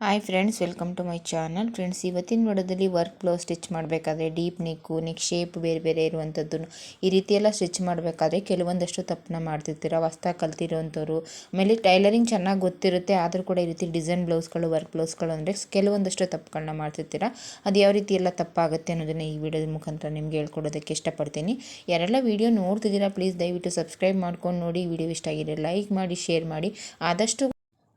Hi friends welcome to my channel friends ಇವತ್ತಿನ ನೋಡೋದಲ್ಲಿ work blouse stitch ಮಾಡಬೇಕಾದ್ರೆ deep neck neck shape ಬೇರೆ ಬೇರೆ ಇರುವಂಥದ್ದು ಈ ರೀತಿ ಎಲ್ಲ ಸ್ಟಿಚ್ ಮಾಡಬೇಕಾದ್ರೆ ಕೆಲವೊಂದಷ್ಟು ತಪ್ಪನ್ನ ಮಾಡ್ತಿರ್ತೀರ, ಹೊಸ್ದಾಗಿ ಕಲ್ತಿರೋವಂಥವ್ರು ಆಮೇಲೆ ಟೈಲರಿಂಗ್ ಚೆನ್ನಾಗಿ ಗೊತ್ತಿರುತ್ತೆ, ಆದರೂ ಕೂಡ ಈ ರೀತಿ ಡಿಸೈನ್ ಬ್ಲೌಸ್ಗಳು ವರ್ಕ್ ಬ್ಲೌಸ್ಗಳು ಅಂದರೆ ಕೆಲವೊಂದಷ್ಟು ತಪ್ಪುಗಳನ್ನ ಮಾಡ್ತಿರ್ತೀರ. ಅದು ಯಾವ ರೀತಿ ಎಲ್ಲ ತಪ್ಪಾಗುತ್ತೆ ಅನ್ನೋದನ್ನು ಈ ವಿಡಿಯೋದ ಮುಖಾಂತರ ನಿಮಗೆ ಹೇಳ್ಕೊಡೋದಕ್ಕೆ ಇಷ್ಟಪಡ್ತೀನಿ. ಯಾರೆಲ್ಲ ವೀಡಿಯೋ ನೋಡ್ತಿದ್ದೀರಾ ಪ್ಲೀಸ್ ದಯವಿಟ್ಟು ಸಬ್ಸ್ಕ್ರೈಬ್ ಮಾಡ್ಕೊಂಡು ನೋಡಿ. ವಿಡಿಯೋ ಇಷ್ಟ ಆಗಿದೆ ಲೈಕ್ ಮಾಡಿ ಶೇರ್ ಮಾಡಿ. ಆದಷ್ಟು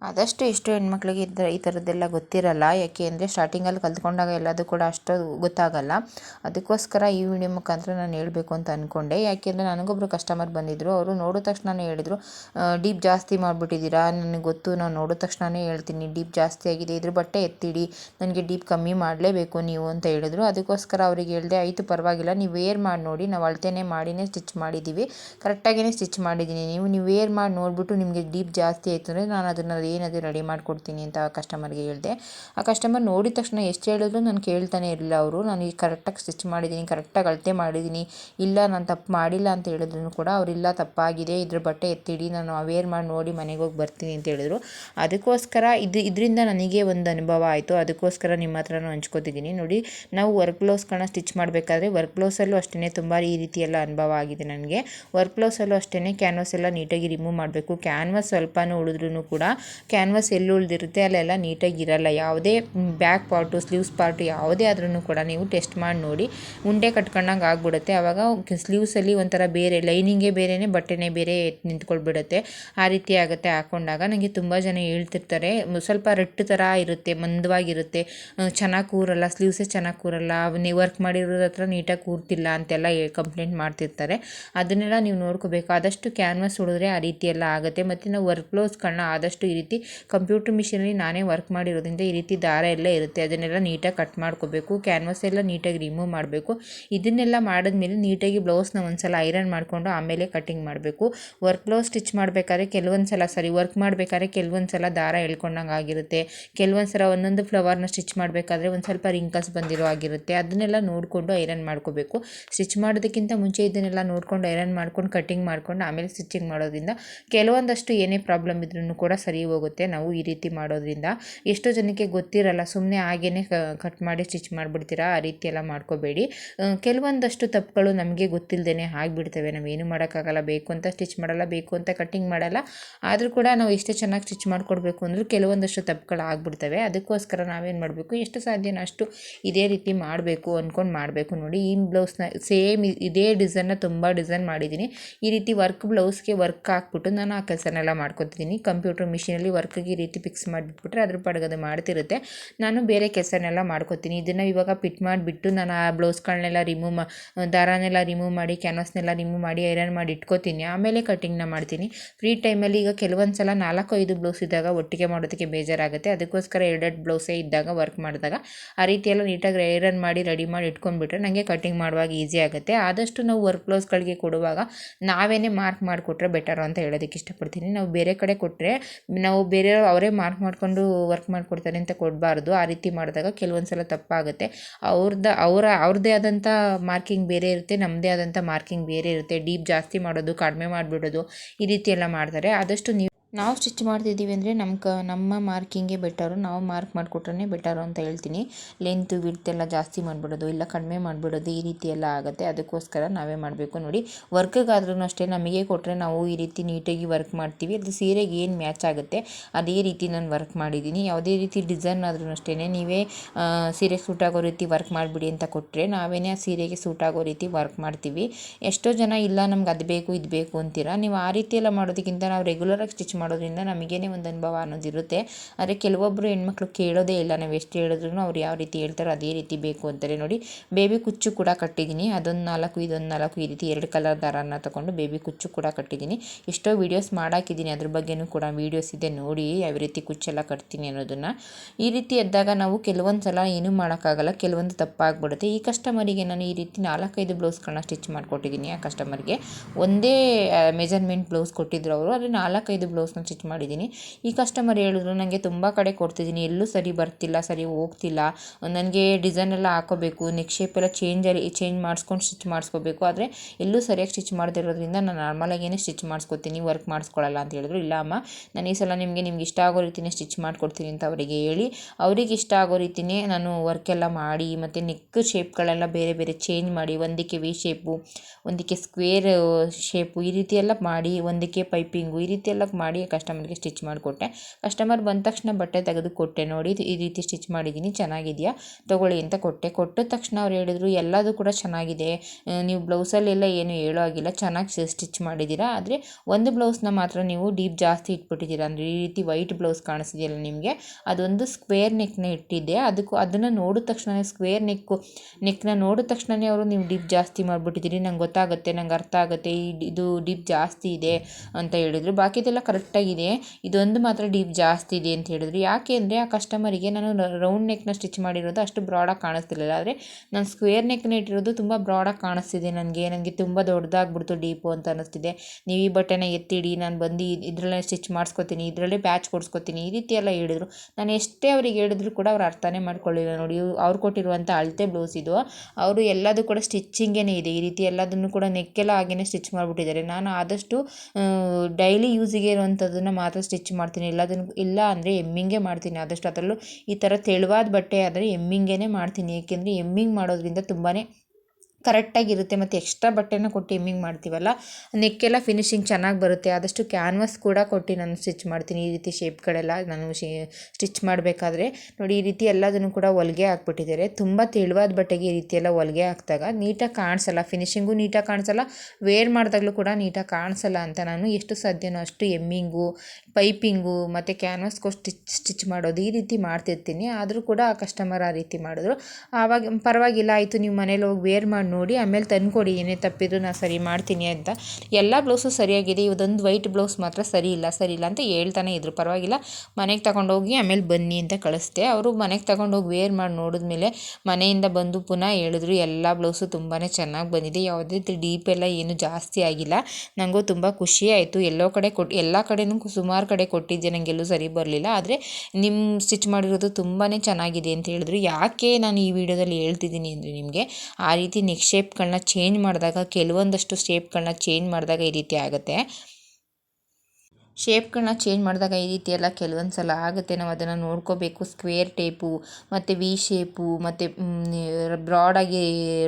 ಆದಷ್ಟು ಎಷ್ಟೋ ಹೆಣ್ಮಕ್ಳಿಗೆ ಥರ ಈ ಥರದ್ದೆಲ್ಲ ಗೊತ್ತಿರಲ್ಲ. ಯಾಕೆ ಅಂದರೆ ಸ್ಟಾರ್ಟಿಂಗಲ್ಲಿ ಕಲ್ತ್ಕೊಂಡಾಗ ಎಲ್ಲದೂ ಕೂಡ ಅಷ್ಟು ಗೊತ್ತಾಗಲ್ಲ. ಅದಕ್ಕೋಸ್ಕರ ಈ ವಿಡಿಯೋ ಮುಖಾಂತರ ನಾನು ಹೇಳಬೇಕು ಅಂತ ಅಂದ್ಕೊಂಡೆ ಯಾಕೆಂದರೆ ನನಗೊಬ್ಬರು ಕಸ್ಟಮರ್ ಬಂದಿದ್ದರು ಅವರು ನೋಡಿದ ತಕ್ಷಣವೇ ಹೇಳಿದರು ಡೀಪ್ ಜಾಸ್ತಿ ಮಾಡಿಬಿಟ್ಟಿದ್ದೀರಾ? ನನಗೆ ಗೊತ್ತು, ನಾನು ನೋಡಿದ ತಕ್ಷಣವೇ ಹೇಳ್ತೀನಿ. ಡೀಪ್ ಜಾಸ್ತಿ ಆಗಿದೆ, ಇದ್ರ ಬಟ್ಟೆ ಎತ್ತಿಡಿ. ನನಗೆ ಡೀಪ್ ಕಮ್ಮಿ ಮಾಡಲೇಬೇಕು ನೀವು ಅಂತ ಹೇಳಿದ್ರು. ಅದಕ್ಕೋಸ್ಕರ ಅವ್ರಿಗೆ ಹೇಳಿದೆ, ಆಯಿತು, ಪರವಾಗಿಲ್ಲ. ನೀವು ವೇರ್ ಮಾಡಿ ನೋಡಿ. ನಾವು ಅಳತೆನೇ ಮಾಡಿನೇ ಸ್ಟಿಚ್ ಮಾಡಿದ್ದೀವಿ ಕರೆಕ್ಟಾಗಿಯೇ ಸ್ಟಿಚ್ ಮಾಡಿದ್ದೀನಿ ನೀವು ನೀವು ವೇರ್ ಮಾಡಿ ನೋಡಿಬಿಟ್ಟು ನಿಮಗೆ ಡೀಪ್ ಜಾಸ್ತಿ ಆಯಿತು ಅಂದರೆ ನಾನು ಅದನ್ನು ಏನದು ರೆಡಿ ಮಾಡಿಕೊಡ್ತೀನಿ ಅಂತ ಕಸ್ಟಮರ್ಗೆ ಹೇಳಿದೆ. ಆ ಕಸ್ಟಮರ್ ನೋಡಿದ ತಕ್ಷಣ ಎಷ್ಟು ಹೇಳಿದ್ರು ನಾನು ಕೇಳ್ತಾನೆ ಇರಲಿಲ್ಲ ಅವರು. ನಾನು ಈಗ ಕರೆಕ್ಟಾಗಿ ಸ್ಟಿಚ್ ಮಾಡಿದ್ದೀನಿ ಕರೆಕ್ಟಾಗಿ ಅಳತೆ ಮಾಡಿದ್ದೀನಿ ಇಲ್ಲ, ನಾನು ತಪ್ಪು ಮಾಡಿಲ್ಲ ಅಂತ ಹೇಳಿದ್ರು ಕೂಡ ಅವರಿಲ್ಲ ತಪ್ಪಾಗಿದೆ, ಇದ್ರ ಬಟ್ಟೆ ಎತ್ತಿಡಿ, ನಾನು ಅವೇರ್ ಮಾಡಿ ನೋಡಿ ಮನೆಗೆ ಹೋಗಿ ಬರ್ತೀನಿ ಅಂತ ಹೇಳಿದ್ರು. ಅದಕ್ಕೋಸ್ಕರ ಇದು, ಇದರಿಂದ ನನಗೆ ಒಂದು ಅನುಭವ ಆಯಿತು. ಅದಕ್ಕೋಸ್ಕರ ನಿಮ್ಮ ಹತ್ರನೂ ಹಂಚ್ಕೋತಿದ್ದೀನಿ ನೋಡಿ, ನಾವು ವರ್ಕ್ ಬ್ಲೌಸ್ಗಳನ್ನ ಸ್ಟಿಚ್ ಮಾಡಬೇಕಾದ್ರೆ ವರ್ಕ್ ಬ್ಲೌಸಲ್ಲೂ ಅಷ್ಟೇ ತುಂಬ ಈ ರೀತಿ ಎಲ್ಲ ಅನುಭವ ಆಗಿದೆ ನನಗೆ. ವರ್ಕ್ ಬ್ಲೌಸಲ್ಲೂ ಅಷ್ಟೇ ಕ್ಯಾನ್ವಾಸ್ ಎಲ್ಲ ನೀಟಾಗಿ ರಿಮೂವ್ ಮಾಡಬೇಕು. ಕ್ಯಾನ್ವಾಸ್ ಸ್ವಲ್ಪನೂ ಉಳಿದ್ರೂ ಕೂಡ ಕ್ಯಾನ್ವಾಸ್ ಎಲ್ಲಿ ಉಳಿದಿರುತ್ತೆ ಅಲ್ಲೆಲ್ಲ ನೀಟಾಗಿ ಇರಲ್ಲ. ಯಾವುದೇ ಬ್ಯಾಕ್ ಪಾರ್ಟು, ಸ್ಲೀವ್ಸ್ ಪಾರ್ಟು ಯಾವುದೇ ಆದ್ರೂ ಕೂಡ ನೀವು ಟೆಸ್ಟ್ ಮಾಡಿ ನೋಡಿ. ಉಂಡೆ ಕಟ್ಕೊಂಡಂಗೆ ಆಗಿಬಿಡುತ್ತೆ. ಆವಾಗ ಸ್ಲೀವ್ಸಲ್ಲಿ ಒಂಥರ ಬೇರೆ, ಲೈನಿಂಗೇ ಬೇರೆಯೇ ಬಟ್ಟೆನೇ ಬೇರೆ ನಿಂತ್ಕೊಳ್ಬಿಡುತ್ತೆ. ಆ ರೀತಿ ಆಗುತ್ತೆ ಹಾಕ್ಕೊಂಡಾಗ ನನಗೆ ತುಂಬ ಜನ ಹೇಳ್ತಿರ್ತಾರೆ, ಸ್ವಲ್ಪ ರಟ್ಟು ಥರ ಇರುತ್ತೆ, ಮಂದವಾಗಿರುತ್ತೆ. ಚೆನ್ನಾಗಿ ಕೂರಲ್ಲ, ಸ್ಲೀವ್ಸೇ ಚೆನ್ನಾಗಿ ಕೂರಲ್ಲ. ನೀವು ವರ್ಕ್ ಮಾಡಿರೋದ್ರ ಹತ್ರ ನೀಟಾಗಿ ಕೂರ್ತಿಲ್ಲ ಅಂತೆಲ್ಲ ಕಂಪ್ಲೇಂಟ್ ಮಾಡ್ತಿರ್ತಾರೆ. ಅದನ್ನೆಲ್ಲ ನೀವು ನೋಡ್ಕೋಬೇಕು. ಆದಷ್ಟು ಕ್ಯಾನ್ವಾಸ್ ಉಳಿದ್ರೆ ಆ ರೀತಿ ಎಲ್ಲ ಆಗುತ್ತೆ. ಮತ್ತು ನಾವು ವರ್ಕ್ ಬ್ಲೌಸ್ಗಳನ್ನ ಆದಷ್ಟು ಈ ರೀತಿ ಕಂಪ್ಯೂಟರ್ ಮಿಷಿನಲ್ಲಿ ನಾನೇ ವರ್ಕ್ ಮಾಡಿರೋದ್ರಿಂದ ಈ ರೀತಿ ದಾರ ಎಲ್ಲ ಇರುತ್ತೆ. ಅದನ್ನೆಲ್ಲ ನೀಟಾಗಿ ಕಟ್ ಮಾಡ್ಕೋಬೇಕು. ಕ್ಯಾನ್ವಾಸ್ ಎಲ್ಲ ನೀಟಾಗಿ ರಿಮೂವ್ ಮಾಡಬೇಕು. ಇದನ್ನೆಲ್ಲ ಮಾಡಿದ್ಮೇಲೆ ನೀಟಾಗಿ ಬ್ಲೌಸ್ನ ಒಂದ್ಸಲ ಐರನ್ ಮಾಡಿಕೊಂಡು ಆಮೇಲೆ ಕಟಿಂಗ್ ಮಾಡಬೇಕು. ವರ್ಕ್ ಬ್ಲೌಸ್ ಸ್ಟಿಚ್ ಮಾಡಬೇಕಾದ್ರೆ ಕೆಲವೊಂದು ಸಲ ಸರಿ, ವರ್ಕ್ ಮಾಡಬೇಕಾದ್ರೆ ಕೆಲವೊಂದು ಸಲ ದಾರ ಎಳ್ಕೊಂಡಂಗೆ ಆಗಿರುತ್ತೆ. ಕೆಲವೊಂದು ಸಲ ಒಂದೊಂದು ಫ್ಲವರ್ನ ಸ್ಟಿಚ್ ಮಾಡಬೇಕಾದ್ರೆ ಒಂದು ಸ್ವಲ್ಪ ರಿಂಕಲ್ಸ್ ಬಂದಿರೋ ಆಗಿರುತ್ತೆ ಅದನ್ನೆಲ್ಲ ನೋಡಿಕೊಂಡು ಐರನ್ ಮಾಡ್ಕೋಬೇಕು. ಸ್ಟಿಚ್ ಮಾಡೋದಕ್ಕಿಂತ ಮುಂಚೆ ಇದನ್ನೆಲ್ಲ ನೋಡ್ಕೊಂಡು ಐರನ್ ಮಾಡ್ಕೊಂಡು ಕಟಿಂಗ್ ಮಾಡ್ಕೊಂಡು ಆಮೇಲೆ ಸ್ಟಿಚಿಂಗ್ ಮಾಡೋದ್ರಿಂದ ಕೆಲವೊಂದಷ್ಟು ಏನೇ ಪ್ರಾಬ್ಲಮ್ ಇದ್ರೂ ಕೂಡ ಸರಿ ಹೋಗುತ್ತೆ ನಾವು ಈ ರೀತಿ ಮಾಡೋದ್ರಿಂದ. ಎಷ್ಟೋ ಜನಕ್ಕೆ ಗೊತ್ತಿರಲ್ಲ ಸುಮ್ಮನೆ ಹಾಗೇ ಕಟ್ ಮಾಡಿ ಸ್ಟಿಚ್ ಮಾಡಿಬಿಡ್ತೀರಾ, ಆ ರೀತಿ ಎಲ್ಲ ಮಾಡ್ಕೋಬೇಡಿ. ಕೆಲವೊಂದಷ್ಟು ತಪ್ಪುಗಳು ನಮಗೆ ಗೊತ್ತಿಲ್ಲದೇ ಆಗಿಬಿಡ್ತವೆ. ನಾವೇನು ಮಾಡೋಕ್ಕಾಗಲ್ಲ, ಬೇಕು ಅಂತ ಸ್ಟಿಚ್ ಮಾಡಲ್ಲ, ಬೇಕು ಅಂತ ಕಟ್ಟಿಂಗ್ ಮಾಡಲ್ಲ. ಆದರೂ ಕೂಡ ನಾವು ಎಷ್ಟೇ ಚೆನ್ನಾಗಿ ಸ್ಟಿಚ್ ಮಾಡಿಕೊಡ್ಬೇಕು ಅಂದರೂ ಕೆಲವೊಂದಷ್ಟು ತಪ್ಪುಗಳು ಆಗಿಬಿಡ್ತವೆ. ಅದಕ್ಕೋಸ್ಕರ ನಾವೇನು ಮಾಡಬೇಕು, ಎಷ್ಟು ಸಾಧ್ಯನೋ ಅಷ್ಟು ಇದೇ ರೀತಿ ಮಾಡಬೇಕು ಅಂದ್ಕೊಂಡು ಮಾಡಬೇಕು ನೋಡಿ. ಈ ಬ್ಲೌಸ್ನ ಸೇಮ್ ಇದೇ ಡಿಸೈನ್ನ ತುಂಬ ಡಿಸೈನ್ ಮಾಡಿದ್ದೀನಿ. ಈ ರೀತಿ ವರ್ಕ್ ಬ್ಲೌಸ್ಗೆ ವರ್ಕ್ ಹಾಕ್ಬಿಟ್ಟು ನಾನು ಆ ಕೆಲಸನೆಲ್ಲ ಮಾಡ್ಕೊತಿದ್ದೀನಿ. ಕಂಪ್ಯೂಟರ್ ಮಿಷಿನಲ್ಲಿ ವರ್ಕಿಗೆ ಈ ರೀತಿ ಫಿಕ್ಸ್ ಮಾಡಿಬಿಟ್ಬಿಟ್ರೆ ಅದ್ರ ಪಡಗದು ಮಾಡ್ತಿರುತ್ತೆ. ನಾನು ಬೇರೆ ಕೆಲಸನೆಲ್ಲ ಮಾಡ್ಕೋತೀನಿ. ಇದನ್ನು ಇವಾಗ ಪಿಟ್ ಮಾಡಿಬಿಟ್ಟು ನಾನು ಆ ಬ್ಲೌಸ್ಗಳನ್ನೆಲ್ಲ ರಿಮೂವ್ ಮಾ ದಾರನೆಲ್ಲ ರಿಮೂವ್ ಮಾಡಿ ಕ್ಯಾನ್ವಾಸ್ನೆಲ್ಲ ರಿಮೂವ್ ಮಾಡಿ ಐರನ್ ಮಾಡಿ ಇಟ್ಕೋತೀನಿ. ಆಮೇಲೆ ಕಟಿಂಗ್ನ ಮಾಡ್ತೀನಿ. ಫ್ರೀ ಟೈಮಲ್ಲಿ ಈಗ ಕೆಲವೊಂದು ಸಲ ನಾಲ್ಕು ಐದು ಬ್ಲೌಸ್ ಇದ್ದಾಗ ಒಟ್ಟಿಗೆ ಮಾಡೋದಕ್ಕೆ ಬೇಜಾರಾಗುತ್ತೆ. ಅದಕ್ಕೋಸ್ಕರ ಎರಡೆರಡು ಬ್ಲೌಸೇ ಇದ್ದಾಗ ವರ್ಕ್ ಮಾಡಿದಾಗ ಆ ರೀತಿಯೆಲ್ಲ ನೀಟಾಗಿ ಐರನ್ ಮಾಡಿ ರೆಡಿ ಮಾಡಿ ಇಟ್ಕೊಂಡ್ಬಿಟ್ರೆ ನನಗೆ ಕಟಿಂಗ್ ಮಾಡುವಾಗ ಈಸಿ ಆಗುತ್ತೆ. ಆದಷ್ಟು ನಾವು ವರ್ಕ್ ಬ್ಲೌಸ್ಗಳಿಗೆ ಕೊಡುವಾಗ ನಾವೇನೇ ಮಾರ್ಕ್ ಮಾಡಿಕೊಟ್ರೆ ಬೆಟರು ಅಂತ ಹೇಳೋದಕ್ಕೆ ಇಷ್ಟಪಡ್ತೀನಿ. ನಾವು ಬೇರೆ ಕಡೆ ಕೊಟ್ಟರೆ ನಾವು ಬೇರೆ ಅವರೇ ಮಾರ್ಕ್ ಮಾಡಿಕೊಂಡು ವರ್ಕ್ ಮಾಡಿಕೊಡ್ತಾರೆ ಅಂತ ಕೊಡಬಾರ್ದು. ಆ ರೀತಿ ಮಾಡಿದಾಗ ಕೆಲವೊಂದು ಸಲ ತಪ್ಪಾಗುತ್ತೆ. ಅವ್ರದ್ದು ಅವರ ಅವ್ರದ್ದೇ ಆದಂಥ ಮಾರ್ಕಿಂಗ್ ಬೇರೆ ಇರುತ್ತೆ ನಮ್ಮದೇ ಆದಂಥ ಮಾರ್ಕಿಂಗ್ ಬೇರೆ ಇರುತ್ತೆ. ಡೀಪ್ ಜಾಸ್ತಿ ಮಾಡೋದು, ಕಡಿಮೆ ಮಾಡಿಬಿಡೋದು ಈ ರೀತಿ ಎಲ್ಲ ಮಾಡ್ತಾರೆ. ಆದಷ್ಟು ನೀವು ನಾವು ಸ್ಟಿಚ್ ಮಾಡ್ತಿದ್ದೀವಿ ಅಂದರೆ ನಮ್ಮ ಕ, ನಮ್ಮ ಮಾರ್ಕಿಂಗೆ ಬೆಟರು. ನಾವು ಮಾರ್ಕ್ ಮಾಡಿಕೊಟ್ರೆ ಬೆಟರು ಅಂತ ಹೇಳ್ತೀನಿ. ಲೆಂತ್, ವಿಡ್ತ್ ಎಲ್ಲ ಜಾಸ್ತಿ ಮಾಡಿಬಿಡೋದು, ಇಲ್ಲ ಕಡಿಮೆ ಮಾಡಿಬಿಡೋದು ಈ ರೀತಿ ಎಲ್ಲ ಆಗುತ್ತೆ. ಅದಕ್ಕೋಸ್ಕರ ನಾವೇ ಮಾಡಬೇಕು ನೋಡಿ. ವರ್ಕ್ಗಾದ್ರೂ ಅಷ್ಟೇ ನಮಗೆ ಕೊಟ್ಟರೆ ನಾವು ಈ ರೀತಿ ನೀಟಾಗಿ ವರ್ಕ್ ಮಾಡ್ತೀವಿ. ಅದು ಸೀರೆಗೆ ಏನು ಮ್ಯಾಚ್ ಆಗುತ್ತೆ, ಅದೇ ರೀತಿ ನಾನು ವರ್ಕ್ ಮಾಡಿದ್ದೀನಿ. ಯಾವುದೇ ರೀತಿ ಡಿಸೈನ್ ಆದ್ರೂ ಅಷ್ಟೇ ನೀವೇ ಸೀರೆ ಸೂಟ್ ಆಗೋ ರೀತಿ ವರ್ಕ್ ಮಾಡಿಬಿಡಿ ಅಂತ ಕೊಟ್ಟರೆ ನಾವೇ ಆ ಸೀರೆಗೆ ಸೂಟ್ ಆಗೋ ರೀತಿ ವರ್ಕ್ ಮಾಡ್ತೀವಿ. ಎಷ್ಟೋ ಜನ, ಇಲ್ಲ ನಮ್ಗೆ ಅದು ಬೇಕು, ಇದು ಬೇಕು ಅಂತೀರಾ. ನೀವು ಆ ರೀತಿ ಎಲ್ಲ ಮಾಡೋದಕ್ಕಿಂತ ನಾವು ರೆಗ್ಯುಲರಾಗಿ ಸ್ಟಿಚ್ ಮಾಡೋದ್ರಿಂದ ನಮಗೇನೆ ಒಂದು ಅನುಭವ ಅನ್ನೋದಿರುತ್ತೆ ಆದರೆ ಕೆಲವೊಬ್ಬರು ಹೆಣ್ಮಕ್ಳು ಕೇಳೋದೇ ಇಲ್ಲ. ನಾವು ಎಷ್ಟು ಹೇಳಿದ್ರು ಅವ್ರು ಯಾವ ರೀತಿ ಹೇಳ್ತಾರೋ ಅದೇ ರೀತಿ ಬೇಕು ಅಂತಾರೆ ನೋಡಿ. ಬೇಬಿ ಕುಚ್ಚು ಕೂಡ ಕಟ್ಟಿದ್ದೀನಿ. ಅದೊಂದು ನಾಲ್ಕು, ಇದೊಂದು ನಾಲ್ಕು ಈ ರೀತಿ ಎರಡು ಕಲರ್ ದಾರನ ತಗೊಂಡು ಬೇಬಿ ಕುಚ್ಚು ಕೂಡ ಕಟ್ಟಿದ್ದೀನಿ. ಎಷ್ಟೋ ವೀಡಿಯೋಸ್ ಮಾಡಾಕಿದ್ದೀನಿ. ಅದ್ರ ಬಗ್ಗೆನೂ ಕೂಡ ವೀಡಿಯೋಸ್ ಇದೆ ನೋಡಿ ಯಾವ ರೀತಿ ಕುಚ್ಚೆಲ್ಲ ಕಟ್ತೀನಿ ಅನ್ನೋದನ್ನು. ಈ ರೀತಿ ಎದ್ದಾಗ ನಾವು ಕೆಲವೊಂದು ಸಲ ಏನೂ ಮಾಡೋಕ್ಕಾಗಲ್ಲ. ಕೆಲವೊಂದು ತಪ್ಪಾಗ್ಬಿಡುತ್ತೆ. ಈ ಕಸ್ಟಮರಿಗೆ ನಾನು ಈ ರೀತಿ ನಾಲ್ಕೈದು ಬ್ಲೌಸ್ಗಳನ್ನ ಸ್ಟಿಚ್ ಮಾಡಿಕೊಟ್ಟಿದ್ದೀನಿ ಆ ಕಸ್ಟಮರ್ಗೆ ಒಂದೇ ಮೆಜರ್ಮೆಂಟ್ ಬ್ಲೌಸ್ ಕೊಟ್ಟಿದ್ರು ಅವರು. ಆದರೆ ನಾಲ್ಕೈದು ಬ್ಲೌಸ್ ಸ್ಟಿಚ್ ಮಾಡಿದ್ದೀನಿ. ಈ ಕಸ್ಟಮರ್ ಹೇಳಿದ್ರು ನನಗೆ ತುಂಬ ಕಡೆ ಕೊಡ್ತಿದ್ದೀನಿ, ಎಲ್ಲೂ ಸರಿ ಬರ್ತಿಲ್ಲ, ಸರಿ ಹೋಗ್ತಿಲ್ಲ. ನನಗೆ ಡಿಸೈನ್ ಎಲ್ಲ ಹಾಕೋಬೇಕು ನೆಕ್ ಶೇಪ್ ಎಲ್ಲ ಚೇಂಜಲ್ಲಿ ಚೇಂಜ್ ಮಾಡಿಸ್ಕೊಂಡು ಸ್ಟಿಚ್ ಮಾಡಿಸ್ಕೋಬೇಕು. ಆದರೆ ಎಲ್ಲೂ ಸರಿಯಾಗಿ ಸ್ಟಿಚ್ ಮಾಡದಿರೋದ್ರಿಂದ ನಾನು ನಾರ್ಮಲಾಗೇ ಸ್ಟಿಚ್ ಮಾಡ್ಸ್ಕೊತೀನಿ ವರ್ಕ್ ಮಾಡಿಸ್ಕೊಳ್ಳಲ್ಲ ಅಂತ ಹೇಳಿದ್ರು. ಇಲ್ಲ ಅಮ್ಮ, ನಾನು ಈ ಸಲ ನಿಮಗೆ, ನಿಮ್ಗೆ ಇಷ್ಟ ಆಗೋ ರೀತಿಯೇ ಸ್ಟಿಚ್ ಮಾಡ್ಕೊಡ್ತೀನಿ ಅಂತ ಅವರಿಗೆ ಹೇಳಿ, ಅವ್ರಿಗೆ ಇಷ್ಟ ಆಗೋ ರೀತಿಯೇ ನಾನು ವರ್ಕೆಲ್ಲ ಮಾಡಿ, ಮತ್ತು ನೆಕ್ ಶೇಪ್ಗಳೆಲ್ಲ ಬೇರೆ ಬೇರೆ ಚೇಂಜ್ ಮಾಡಿ, ಒಂದಕ್ಕೆ ವಿ ಶೇಪು ಒಂದಕ್ಕೆ ಸ್ಕ್ವೇರ್ ಶೇಪು ಈ ರೀತಿ ಎಲ್ಲ ಮಾಡಿ, ಒಂದಕ್ಕೆ ಪೈಪಿಂಗು ಈ ರೀತಿ ಎಲ್ಲ ಮಾಡಿ ಕಸ್ಟಮರ್ಗೆ ಸ್ಟಿಚ್ ಮಾಡಿಕೊಟ್ಟೆ. ಕಸ್ಟಮರ್ ಬಂದ ತಕ್ಷಣ ಬಟ್ಟೆ ತೆಗೆದು ಕೊಟ್ಟೆ ನೋಡಿ. ಈ ರೀತಿ ಸ್ಟಿಚ್ ಮಾಡಿದ್ದೀನಿ. ಚೆನ್ನಾಗಿದೆಯಾ? ತೊಗೊಳ್ಳಿ ಅಂತ ಕೊಟ್ಟೆ. ಕೊಟ್ಟ ತಕ್ಷಣ ಅವ್ರು ಹೇಳಿದರು, ಎಲ್ಲದೂ ಕೂಡ ಚೆನ್ನಾಗಿದೆ. ನೀವು ಬ್ಲೌಸಲ್ಲೆಲ್ಲ ಏನು ಹೇಳೋ ಆಗಿಲ್ಲ ಚೆನ್ನಾಗಿ ಸ್ಟಿಚ್ ಮಾಡಿದ್ದೀರಾ? ಆದರೆ ಒಂದು ಬ್ಲೌಸ್ನ ಮಾತ್ರ ನೀವು ಡೀಪ್ ಜಾಸ್ತಿ ಇಟ್ಬಿಟ್ಟಿದ್ದೀರಾ? ಅಂದರೆ ಈ ರೀತಿ ವೈಟ್ ಬ್ಲೌಸ್ ಕಾಣಿಸಿದೆಯಲ್ಲ ನಿಮಗೆ? ಅದೊಂದು ಸ್ಕ್ವೇರ್ ನೆಕ್ನ ಇಟ್ಟಿದ್ದೆ. ಅದಕ್ಕೂ, ಅದನ್ನು ನೋಡಿದ ತಕ್ಷಣ ಸ್ಕ್ವೇರ್ ನೆಕ್ಕು ನೆಕ್ನ ನೋಡಿದ ತಕ್ಷಣವೇ ಅವರು ನೀವು ಡೀಪ್ ಜಾಸ್ತಿ ಮಾಡಿಬಿಟ್ಟಿದ್ದೀರಿ. ನಂಗೆ ಗೊತ್ತಾಗುತ್ತೆ, ನಂಗೆ ಅರ್ಥ ಆಗುತ್ತೆ. ಇದು ಡೀಪ್ ಜಾಸ್ತಿ ಇದೆ ಅಂತ ಹೇಳಿದರು. ಬಾಕಿದೆಲ್ಲ ಕರೆಕ್ಟಾಗಿದೆ ಇದೊಂದು ಮಾತ್ರ ಡೀಪ್ ಜಾಸ್ತಿ ಇದೆ ಅಂತ ಹೇಳಿದ್ರು. ಯಾಕೆ ಅಂದರೆ ಆ ಕಸ್ಟಮರಿಗೆ ನಾನು ರೌಂಡ್ ನೆಕ್ನ ಸ್ಟಿಚ್ ಮಾಡಿರೋದು ಅಷ್ಟು ಬ್ರಾಡಾಗಿ ಕಾಣಿಸ್ತಿರಲಿಲ್ಲ. ಆದರೆ ನಾನು ಸ್ಕ್ವೇರ್ ನೆಕ್ನ ಇಟ್ಟಿರೋದು ತುಂಬ ಬ್ರಾಡಾಗಿ ಕಾಣಿಸ್ತಿದೆ ನನಗೆ. ನನಗೆ ತುಂಬ ದೊಡ್ಡದಾಗ್ಬಿಡ್ತು ಡೀಪು ಅಂತ ಅನ್ನಿಸ್ತಿದೆ. ನೀವು ಈ ಬಟ್ಟೆನ ಎತ್ತಿಡಿ, ನಾನು ಬಂದು ಇದರಲ್ಲೇ ಸ್ಟಿಚ್ ಮಾಡಿಸ್ಕೊತೀನಿ, ಇದರಲ್ಲೇ ಪ್ಯಾಚ್ ಕೊಡಿಸ್ಕೊತೀನಿ, ಈ ರೀತಿ ಎಲ್ಲ ಹೇಳಿದರು. ನಾನು ಎಷ್ಟೇ ಅವ್ರಿಗೆ ಹೇಳಿದ್ರು ಕೂಡ ಅವ್ರು ಅರ್ಥನೇ ಮಾಡ್ಕೊಳ್ಳಿಲ್ಲ. ನೋಡಿ ಅವ್ರು ಕೊಟ್ಟಿರುವಂಥ ಅಳತೆ ಬ್ಲೌಸ್ ಇದು, ಅವರು ಎಲ್ಲದೂ ಕೂಡ ಸ್ಟಿಚ್ಚಿಂಗೇ ಇದೆ. ಈ ರೀತಿ ಎಲ್ಲದನ್ನು ಕೂಡ ನೆಕ್ಕೆಲ್ಲ ಹಾಗೇ ಸ್ಟಿಚ್ ಮಾಡಿಬಿಟ್ಟಿದ್ದಾರೆ. ನಾನು ಆದಷ್ಟು ಡೈಲಿ ಯೂಸಿಗೆ ಇರುವಂಥದ್ದನ್ನು ಮಾತ್ರ ಸ್ಟಿಚ್ ಮಾಡ್ತೀನಿ. ಎಲ್ಲದನ್ನು ಇಲ್ಲ ಅಂದರೆ ಎಮ್ಮಿಂಗೆ ಮಾಡ್ತೀನಿ. ಆದಷ್ಟು ಅದರಲ್ಲೂ ಈ ಥರ ತೆಳುವಾದ ಬಟ್ಟೆ ಆದರೆ ಎಮ್ಮಿಂಗೇ ಮಾಡ್ತೀನಿ. ಏಕೆಂದರೆ ಎಮ್ಮಿಂಗ್ ಮಾಡೋದ್ರಿಂದ ತುಂಬಾ ಕರೆಕ್ಟಾಗಿರುತ್ತೆ ಮತ್ತು ಎಕ್ಸ್ಟ್ರಾ ಬಟ್ಟೆನ ಕೊಟ್ಟು ಎಮ್ಮಿಂಗ್ ಮಾಡ್ತೀವಲ್ಲ, ನೆಕ್ಕೆಲ್ಲ ಫಿನಿಶಿಂಗ್ ಚೆನ್ನಾಗಿ ಬರುತ್ತೆ. ಆದಷ್ಟು ಕ್ಯಾನ್ವಾಸ್ ಕೂಡ ಕೊಟ್ಟು ನಾನು ಸ್ಟಿಚ್ ಮಾಡ್ತೀನಿ. ಈ ರೀತಿ ಶೇಪ್ಗಳೆಲ್ಲ ನಾನು ಸ್ಟಿಚ್ ಮಾಡಬೇಕಾದ್ರೆ ನೋಡಿ, ಈ ರೀತಿ ಎಲ್ಲದನ್ನು ಕೂಡ ಹೊಲಿಗೆ ಹಾಕ್ಬಿಟ್ಟಿದ್ದಾರೆ. ತುಂಬ ತೆಳುವಾದ ಬಟ್ಟೆಗೆ ಈ ರೀತಿ ಎಲ್ಲ ಹೊಲಿಗೆ ಹಾಕಿದಾಗ ನೀಟಾಗಿ ಕಾಣಿಸಲ್ಲ. ಫಿನಿಶಿಂಗು ನೀಟಾಗಿ ಕಾಣಿಸಲ್ಲ, ವೇರ್ ಮಾಡಿದಾಗಲೂ ಕೂಡ ನೀಟಾಗಿ ಕಾಣಿಸಲ್ಲ ಅಂತ ನಾನು ಎಷ್ಟು ಸಾಧ್ಯನೋ ಅಷ್ಟು ಎಮ್ಮಿಂಗು, ಪೈಪಿಂಗು, ಮತ್ತು ಕ್ಯಾನ್ವಾಸ್ಗೂ ಸ್ಟಿಚ್ ಸ್ಟಿಚ್ ಮಾಡೋದು ಈ ರೀತಿ ಮಾಡ್ತಿರ್ತೀನಿ. ಆದರೂ ಕೂಡ ಆ ಕಸ್ಟಮರ್ ಆ ರೀತಿ ಮಾಡಿದ್ರು. ಆವಾಗ ಪರವಾಗಿಲ್ಲ, ಆಯಿತು, ನೀವು ಮನೇಲಿ ಹೋಗಿ ವೇರ್ ಮಾಡಿ ನೋಡಿ ಆಮೇಲೆ ತಂದುಕೊಡಿ, ಏನೇ ತಪ್ಪಿದ್ರು ನಾನು ಸರಿ ಮಾಡ್ತೀನಿ ಅಂತ. ಎಲ್ಲ ಬ್ಲೌಸು ಸರಿಯಾಗಿದೆ, ಇವದೊಂದು ವೈಟ್ ಬ್ಲೌಸ್ ಮಾತ್ರ ಸರಿ ಇಲ್ಲ ಸರಿ ಇಲ್ಲ ಅಂತ ಹೇಳ್ತಾನೆ ಇದ್ರು. ಪರವಾಗಿಲ್ಲ, ಮನೆಗೆ ತಗೊಂಡೋಗಿ ಆಮೇಲೆ ಬನ್ನಿ ಅಂತ ಕಳಿಸ್ದೆ. ಅವರು ಮನೆಗೆ ತಗೊಂಡೋಗಿ ವೇರ್ ಮಾಡಿ ನೋಡಿದ್ಮೇಲೆ ಮನೆಯಿಂದ ಬಂದು ಪುನಃ ಹೇಳಿದ್ರು, ಎಲ್ಲ ಬ್ಲೌಸು ತುಂಬಾ ಚೆನ್ನಾಗಿ ಬಂದಿದೆ, ಯಾವುದೇ ರೀತಿ ಡೀಪ್ ಎಲ್ಲ ಏನು ಜಾಸ್ತಿ ಆಗಿಲ್ಲ. ನನಗೂ ತುಂಬ ಖುಷಿ ಆಯಿತು. ಎಲ್ಲೋ ಕಡೆ ಕೊಟ್ಟು ಎಲ್ಲ ಕಡೆನೂ ಸುಮಾರು ಕಡೆ ಕೊಟ್ಟಿದ್ದೆ ನನಗೆಲ್ಲೂ ಸರಿ ಬರಲಿಲ್ಲ. ಆದರೆ ನಿಮ್ಮ ಸ್ಟಿಚ್ ಮಾಡಿರೋದು ತುಂಬಾ ಚೆನ್ನಾಗಿದೆ ಅಂತ ಹೇಳಿದ್ರು. ಯಾಕೆ ನಾನು ಈ ವಿಡಿಯೋದಲ್ಲಿ ಹೇಳ್ತಿದ್ದೀನಿ ಅಂದರೆ ನಿಮಗೆ, ಆ ರೀತಿ ಶೇಪ್ಗಳನ್ನ ಚೇಂಜ್ ಮಾಡಿದಾಗ ಕೆಲವೊಂದಷ್ಟು ಶೇಪ್ಗಳನ್ನ ಚೇಂಜ್ ಮಾಡಿದಾಗ ಈ ರೀತಿ ಆಗುತ್ತೆ. ಶೇಪ್ಗಳನ್ನ ಚೇಂಜ್ ಮಾಡಿದಾಗ ಈ ರೀತಿ ಎಲ್ಲ ಕೆಲವೊಂದು ಸಲ ಆಗುತ್ತೆ. ನಾವು ಅದನ್ನು ನೋಡ್ಕೋಬೇಕು. ಸ್ಕ್ವೇರ್ ಟೇಪು ಮತ್ತು ವಿ ಶೇಪು ಮತ್ತು ಬ್ರಾಡಾಗಿ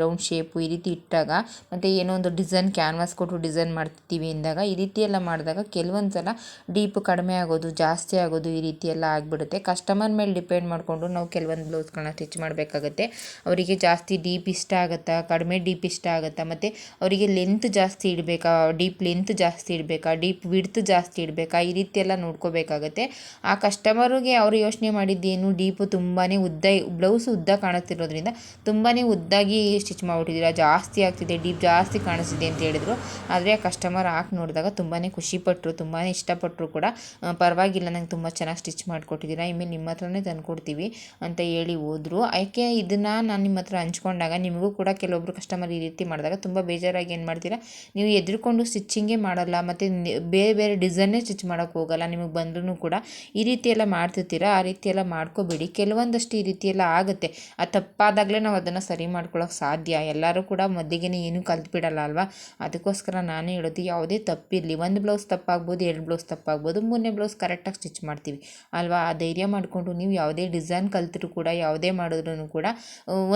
ರೌಂಡ್ ಶೇಪು ಈ ರೀತಿ ಇಟ್ಟಾಗ, ಮತ್ತು ಏನೋ ಒಂದು ಡಿಸೈನ್ ಕ್ಯಾನ್ವಾಸ್ ಕೊಟ್ಟು ಡಿಸೈನ್ ಮಾಡ್ತೀವಿ ಅಂದಾಗ ಈ ರೀತಿ ಎಲ್ಲ ಮಾಡಿದಾಗ ಕೆಲವೊಂದು ಸಲ ಡೀಪ್ ಕಡಿಮೆ ಆಗೋದು, ಜಾಸ್ತಿ ಆಗೋದು ಈ ರೀತಿ ಎಲ್ಲ ಆಗಿಬಿಡುತ್ತೆ. ಕಸ್ಟಮರ್ ಮೇಲೆ ಡಿಪೆಂಡ್ ಮಾಡಿಕೊಂಡು ನಾವು ಕೆಲವೊಂದು ಬ್ಲೌಸ್ಗಳನ್ನ ಸ್ಟಿಚ್ ಮಾಡಬೇಕಾಗತ್ತೆ. ಅವರಿಗೆ ಜಾಸ್ತಿ ಡೀಪ್ ಇಷ್ಟ ಆಗುತ್ತಾ? ಕಡಿಮೆ ಡೀಪ್ ಇಷ್ಟ ಆಗುತ್ತಾ? ಮತ್ತು ಅವರಿಗೆ ಲೆಂತ್ ಜಾಸ್ತಿ ಇಡಬೇಕಾ? ಡೀಪ್ ಲೆಂತ್ ಜಾಸ್ತಿ ಇಡಬೇಕಾ? ಡೀಪ್ ವಿಡ್ತ್ ಜಾಸ್ತಿ ಇಡಬೇಕಾ? ಬೇಕಾ ಈ ರೀತಿ ಎಲ್ಲ ನೋಡ್ಕೋಬೇಕಾಗತ್ತೆ. ಆ ಕಸ್ಟಮರಿಗೆ ಅವರು ಯೋಚನೆ ಮಾಡಿದ್ದೇನು? ಡೀಪು ತುಂಬಾ ಉದ್ದ ಬ್ಲೌಸ್ ಉದ್ದ ಕಾಣುತ್ತಿರೋದ್ರಿಂದ ತುಂಬಾ ಉದ್ದಾಗಿ ಸ್ಟಿಚ್ ಮಾಡಿಬಿಟ್ಟಿದ್ದೀರಾ? ಜಾಸ್ತಿ ಆಗ್ತಿದೆ, ಡೀಪ್ ಜಾಸ್ತಿ ಕಾಣಿಸ್ತಿದೆ ಅಂತ ಹೇಳಿದರು. ಆದರೆ ಆ ಕಸ್ಟಮರ್ ಹಾಕಿ ನೋಡಿದಾಗ ತುಂಬಾ ಖುಷಿಪಟ್ಟರು ತುಂಬಾ ಇಷ್ಟಪಟ್ಟರು ಕೂಡ. ಪರವಾಗಿಲ್ಲ, ನಂಗೆ ತುಂಬ ಚೆನ್ನಾಗಿ ಸ್ಟಿಚ್ ಮಾಡಿಕೊಟ್ಟಿದ್ದೀರಾ? ಇಮೇಲೆ ನಿಮ್ಮ ಹತ್ರನೇ ತಂದುಕೊಡ್ತೀವಿ ಅಂತ ಹೇಳಿ ಹೋದರು. ಯಾಕೆ ಇದನ್ನು ನಾನು ನಿಮ್ಮ ಹತ್ರ ಹಂಚ್ಕೊಂಡಾಗ ನಿಮಗೂ ಕೂಡ ಕೆಲವೊಬ್ಬರು ಕಸ್ಟಮರ್ ಈ ರೀತಿ ಮಾಡಿದಾಗ ತುಂಬ ಬೇಜಾರಾಗಿ ಏನು ಮಾಡ್ತೀರಾ? ನೀವು ಎದುರುಕೊಂಡು ಸ್ಟಿಚ್ಚಿಂಗೇ ಮಾಡಲ್ಲ, ಮತ್ತು ಬೇರೆ ಬೇರೆ ಡಿಸೈನೇ ಸ್ಟಿಚ್ ಮಾಡೋಕ್ಕೆ ಹೋಗಲ್ಲ, ನಿಮಗೆ ಬಂದ್ರೂ ಕೂಡ ಈ ರೀತಿ ಎಲ್ಲ ಮಾಡ್ತಿರ್ತೀರ, ಆ ರೀತಿ ಎಲ್ಲ ಮಾಡ್ಕೋಬೇಡಿ. ಕೆಲವೊಂದಷ್ಟು ಈ ರೀತಿ ಎಲ್ಲ ಆಗುತ್ತೆ. ಆ ತಪ್ಪಾದಾಗಲೇ ನಾವು ಅದನ್ನು ಸರಿ ಮಾಡ್ಕೊಳ್ಳೋಕೆ ಸಾಧ್ಯ. ಎಲ್ಲರೂ ಕೂಡ ಮೊದಲಿಗೆ ಏನೂ ಕಲ್ತ್ಬಿಡಲ್ಲ ಅಲ್ವಾ? ಅದಕ್ಕೋಸ್ಕರ ನಾನೇ ಹೇಳೋದು, ಯಾವುದೇ ತಪ್ಪಿರಲಿ. ಒಂದು ಬ್ಲೌಸ್ ತಪ್ಪಾಗ್ಬೋದು, ಎರಡು ಬ್ಲೌಸ್ ತಪ್ಪಾಗ್ಬೋದು, ಮೂರನೇ ಬ್ಲೌಸ್ ಕರೆಕ್ಟಾಗಿ ಸ್ಟಿಚ್ ಮಾಡ್ತೀವಿ ಅಲ್ವಾ? ಆ ಧೈರ್ಯ ಮಾಡಿಕೊಂಡು ನೀವು ಯಾವುದೇ ಡಿಸೈನ್ ಕಲ್ತರೂ ಕೂಡ, ಯಾವುದೇ ಮಾಡಿದ್ರೂ ಕೂಡ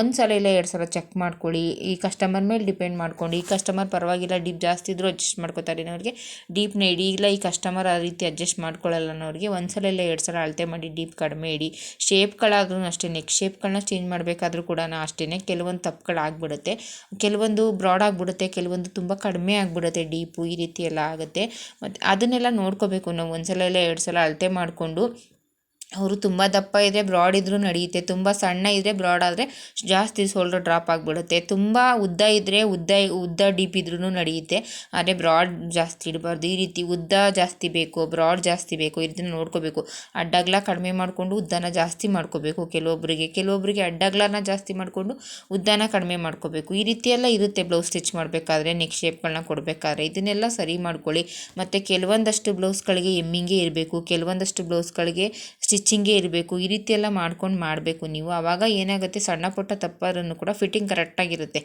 ಒಂದು ಸಲ ಇಲ್ಲ ಎರಡು ಸಲ ಚೆಕ್ ಮಾಡ್ಕೊಳ್ಳಿ. ಈ ಕಸ್ಟಮರ್ ಮೇಲೆ ಡಿಪೆಂಡ್ ಮಾಡ್ಕೊಂಡು, ಈ ಕಸ್ಟಮರ್ ಪರವಾಗಿಲ್ಲ, ಡೀಪ್ ಜಾಸ್ತಿ ಇದ್ದರೂ ಅಡ್ಜಸ್ಟ್ ಮಾಡ್ಕೋತಾರೆ ಅವ್ರಿಗೆ ಇಡಿ ಇಲ್ಲ ಈ ಕಸ್ಟಮರ್ ಆ ರೀತಿ ಅಡ್ಜಸ್ಟ್ ಮಾಡ್ಕೊಳ್ಳಲ್ಲ ಅನ್ನೋರಿಗೆ ಒಂದು ಸಲ ಇಲ್ಲ ಎರಡು ಸಲ ಅಳತೆ ಮಾಡಿ ಡೀಪ್ ಕಡಿಮೆ ಇಡಿ. ಶೇಪ್ಗಳಾದ್ರೂ ಅಷ್ಟೇ ನೆಕ್ ಶೇಪ್ಗಳನ್ನ ಚೇಂಜ್ ಮಾಡಬೇಕಾದ್ರೂ ಕೂಡ ಅಷ್ಟೇ ಕೆಲವೊಂದು ತಪ್ಪುಗಳಾಗ್ಬಿಡುತ್ತೆ ಕೆಲವೊಂದು ಬ್ರಾಡ್ ಆಗಿಬಿಡುತ್ತೆ, ಕೆಲವೊಂದು ತುಂಬ ಕಡಿಮೆ ಆಗಿಬಿಡುತ್ತೆ ಡೀಪು ಈ ರೀತಿ ಎಲ್ಲ ಆಗುತ್ತೆ. ಮತ್ತು ಅದನ್ನೆಲ್ಲ ನೋಡ್ಕೋಬೇಕು ನಾವು ಒಂದು ಸಲ ಎರಡು ಸಲ ಅಳತೆ ಮಾಡಿಕೊಂಡು. ಅವರು ತುಂಬ ದಪ್ಪ ಇದ್ದರೆ ಬ್ರಾಡ್ ಇದ್ದರೂ ನಡೆಯುತ್ತೆ, ತುಂಬ ಸಣ್ಣ ಇದ್ದರೆ ಬ್ರಾಡ್ ಆದರೆ ಜಾಸ್ತಿ ಶೋಲ್ಡರ್ ಡ್ರಾಪ್ ಆಗಿಬಿಡುತ್ತೆ, ತುಂಬ ಉದ್ದ ಇದ್ದರೆ ಉದ್ದ ಉದ್ದ ಡೀಪ್ ಇದ್ರೂ ನಡೆಯುತ್ತೆ, ಆದರೆ ಬ್ರಾಡ್ ಜಾಸ್ತಿ ಇಡಬಾರ್ದು. ಈ ರೀತಿ ಉದ್ದ ಜಾಸ್ತಿ ಬೇಕು ಬ್ರಾಡ್ ಜಾಸ್ತಿ ಬೇಕು ಇದನ್ನು ನೋಡ್ಕೋಬೇಕು. ಅಡ್ಡಗ್ಲ ಕಡಿಮೆ ಮಾಡಿಕೊಂಡು ಉದ್ದನ ಜಾಸ್ತಿ ಮಾಡ್ಕೋಬೇಕು ಕೆಲವೊಬ್ಬರಿಗೆ ಕೆಲವೊಬ್ಬರಿಗೆ ಅಡ್ಡಗ್ಲನ ಜಾಸ್ತಿ ಮಾಡಿಕೊಂಡು ಉದ್ದನ ಕಡಿಮೆ ಮಾಡ್ಕೋಬೇಕು. ಈ ರೀತಿ ಎಲ್ಲ ಇರುತ್ತೆ ಬ್ಲೌಸ್ ಸ್ಟಿಚ್ ಮಾಡಬೇಕಾದ್ರೆ ನೆಕ್ ಶೇಪ್ಗಳನ್ನ ಕೊಡಬೇಕಾದ್ರೆ. ಇದನ್ನೆಲ್ಲ ಸರಿ ಮಾಡ್ಕೊಳ್ಳಿ. ಮತ್ತು ಕೆಲವೊಂದಷ್ಟು ಬ್ಲೌಸ್ಗಳಿಗೆ ಎಮ್ಮಿಂಗೇ ಇರಬೇಕು, ಕೆಲವೊಂದಷ್ಟು ಬ್ಲೌಸ್ಗಳಿಗೆ ಸ್ಟಿಚ್ಚಿಂಗೇ ಇರಬೇಕು, ಈ ರೀತಿ ಎಲ್ಲ ಮಾಡ್ಕೊಂಡು ಮಾಡಬೇಕು ನೀವು. ಆವಾಗ ಏನಾಗುತ್ತೆ, ಸಣ್ಣ ಪುಟ್ಟ ತಪ್ಪರನ್ನು ಕೂಡ ಫಿಟ್ಟಿಂಗ್ ಕರೆಕ್ಟಾಗಿರುತ್ತೆ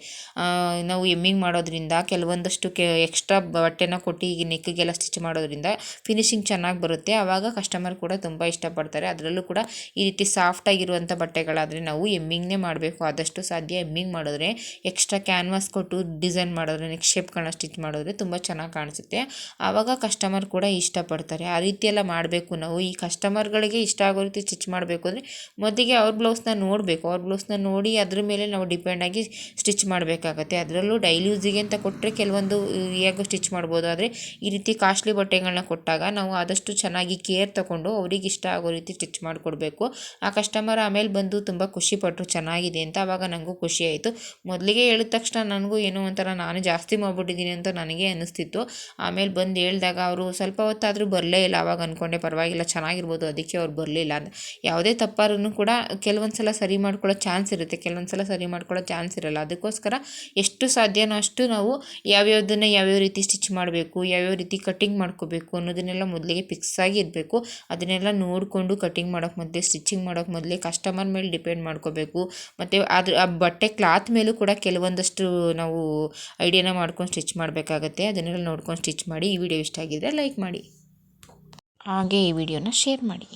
ನಾವು ಎಮ್ಮಿಂಗ್ ಮಾಡೋದ್ರಿಂದ ಕೆಲವೊಂದಷ್ಟು ಕೆ ಎಕ್ಸ್ಟ್ರಾ ಬಟ್ಟೆನ ಕೊಟ್ಟು ಈಗ ನೆಕ್ಕಿಗೆಲ್ಲ ಸ್ಟಿಚ್ ಮಾಡೋದ್ರಿಂದ ಫಿನಿಶಿಂಗ್ ಚೆನ್ನಾಗಿ ಬರುತ್ತೆ. ಆವಾಗ ಕಸ್ಟಮರ್ ಕೂಡ ತುಂಬ ಇಷ್ಟಪಡ್ತಾರೆ. ಅದರಲ್ಲೂ ಕೂಡ ಈ ರೀತಿ ಸಾಫ್ಟಾಗಿರುವಂಥ ಬಟ್ಟೆಗಳಾದರೆ ನಾವು ಎಮ್ಮಿಂಗ್ನೇ ಮಾಡಬೇಕು. ಆದಷ್ಟು ಸಾಧ್ಯ ಎಮ್ಮಿಂಗ್ ಮಾಡಿದ್ರೆ ಎಕ್ಸ್ಟ್ರಾ ಕ್ಯಾನ್ವಾಸ್ ಕೊಟ್ಟು ಡಿಸೈನ್ ಮಾಡಿದ್ರೆ ನೆಕ್ಸ್ಟ್ ಶೇಪ್ಗಳನ್ನ ಸ್ಟಿಚ್ ಮಾಡಿದ್ರೆ ತುಂಬ ಚೆನ್ನಾಗಿ ಕಾಣಿಸುತ್ತೆ. ಆವಾಗ ಕಸ್ಟಮರ್ ಕೂಡ ಇಷ್ಟಪಡ್ತಾರೆ. ಆ ರೀತಿ ಎಲ್ಲ ಮಾಡಬೇಕು ನಾವು. ಈ ಕಸ್ಟಮರ್ಗಳಿಗೆ ಇಷ್ಟ ಆಗೋ ರೀತಿ ಸ್ಟಿಚ್ ಮಾಡಬೇಕು ಅಂದರೆ ಮೊದಲಿಗೆ ಅವ್ರ ಬ್ಲೌಸ್ನ ನೋಡಬೇಕು. ಅವ್ರ ಬ್ಲೌಸ್ನ ನೋಡಿ ಅದ್ರ ಮೇಲೆ ನಾವು ಡಿಪೆಂಡ್ ಆಗಿ ಸ್ಟಿಚ್ ಮಾಡಬೇಕಾಗತ್ತೆ. ಅದರಲ್ಲೂ ಡೈಲಿ ಯೂಸಿಗೆ ಅಂತ ಕೊಟ್ಟರೆ ಕೆಲವೊಂದು ಹೇಗೋ ಸ್ಟಿಚ್ ಮಾಡ್ಬೋದು. ಆದರೆ ಈ ರೀತಿ ಕಾಸ್ಟ್ಲಿ ಬಟ್ಟೆಗಳನ್ನ ಕೊಟ್ಟಾಗ ನಾವು ಆದಷ್ಟು ಚೆನ್ನಾಗಿ ಕೇರ್ ತಗೊಂಡು ಅವ್ರಿಗೆ ಇಷ್ಟ ಆಗೋ ರೀತಿ ಸ್ಟಿಚ್ ಮಾಡಿಕೊಡ್ಬೇಕು. ಆ ಕಸ್ಟಮರ್ ಆಮೇಲೆ ಬಂದು ತುಂಬ ಖುಷಿಪಟ್ಟರು ಚೆನ್ನಾಗಿದೆ ಅಂತ ಆವಾಗ ನನಗೂ ಖುಷಿ ಆಯಿತು. ಮೊದಲಿಗೆ ಹೇಳಿದ ತಕ್ಷಣ ನನಗೂ ಏನೋ ಒಂಥರ ನಾನು ಜಾಸ್ತಿ ಮಾಡ್ಬಿಟ್ಟಿದ್ದೀನಿ ಅಂತ ನನಗೆ ಅನ್ನಿಸ್ತಿತ್ತು ಆಮೇಲೆ ಬಂದು ಹೇಳಿದಾಗ ಅವರು ಸ್ವಲ್ಪ ಹೊತ್ತಾದರೂ ಬರಲೇ ಇಲ್ಲ. ಆವಾಗ ಅಂದ್ಕೊಂಡೆ ಪರವಾಗಿಲ್ಲ, ಚೆನ್ನಾಗಿರ್ಬೋದು. ಅದಕ್ಕೆ ಅವ್ರು ಬರಲಿಲ್ಲ ಅಂತ ಯಾವುದೇ ತಪ್ಪಾದ್ರೂ ಕೂಡ ಕೆಲವೊಂದು ಸಲ ಸರಿ ಮಾಡ್ಕೊಳ್ಳೋ ಚಾನ್ಸ್ ಇರುತ್ತೆ ಕೆಲವೊಂದು ಸಲ ಸರಿ ಮಾಡ್ಕೊಳ್ಳೋ ಚಾನ್ಸ್ ಇರಲ್ಲ. ಅದಕ್ಕೋಸ್ಕರ ಎಷ್ಟು ಸಾಧ್ಯನೋ ಅಷ್ಟು ನಾವು ಯಾವ್ಯಾವುದನ್ನು ಯಾವ್ಯಾವ ರೀತಿ ಸ್ಟಿಚ್ ಮಾಡಬೇಕು, ಯಾವ್ಯಾವ ರೀತಿ ಕಟ್ಟಿಂಗ್ ಮಾಡ್ಕೋಬೇಕು ಅನ್ನೋದನ್ನೆಲ್ಲ ಮೊದಲಿಗೆ ಫಿಕ್ಸ್ ಆಗಿ ಇರಬೇಕು. ಅದನ್ನೆಲ್ಲ ನೋಡಿಕೊಂಡು ಕಟಿಂಗ್ ಮಾಡೋಕ್ಕೆ ಮೊದಲೇ, ಸ್ಟಿಚಿಂಗ್ ಮಾಡೋಕ್ಕೆ ಮೊದಲೇ ಕಸ್ಟಮರ್ ಮೇಲೆ ಡಿಪೆಂಡ್ ಮಾಡ್ಕೋಬೇಕು. ಮತ್ತು ಅದು ಆ ಬಟ್ಟೆ ಕ್ಲಾತ್ ಮೇಲೂ ಕೂಡ ಕೆಲವೊಂದಷ್ಟು ನಾವು ಐಡಿಯಾನ ಮಾಡ್ಕೊಂಡು ಸ್ಟಿಚ್ ಮಾಡಬೇಕಾಗತ್ತೆ. ಅದನ್ನೆಲ್ಲ ನೋಡ್ಕೊಂಡು ಸ್ಟಿಚ್ ಮಾಡಿ ಈ ವಿಡಿಯೋ ಇಷ್ಟ ಆಗಿದ್ದರೆ ಲೈಕ್ ಮಾಡಿ. ಹಾಗೆ ಈ ವಿಡಿಯೋನ ಶೇರ್ ಮಾಡಿ.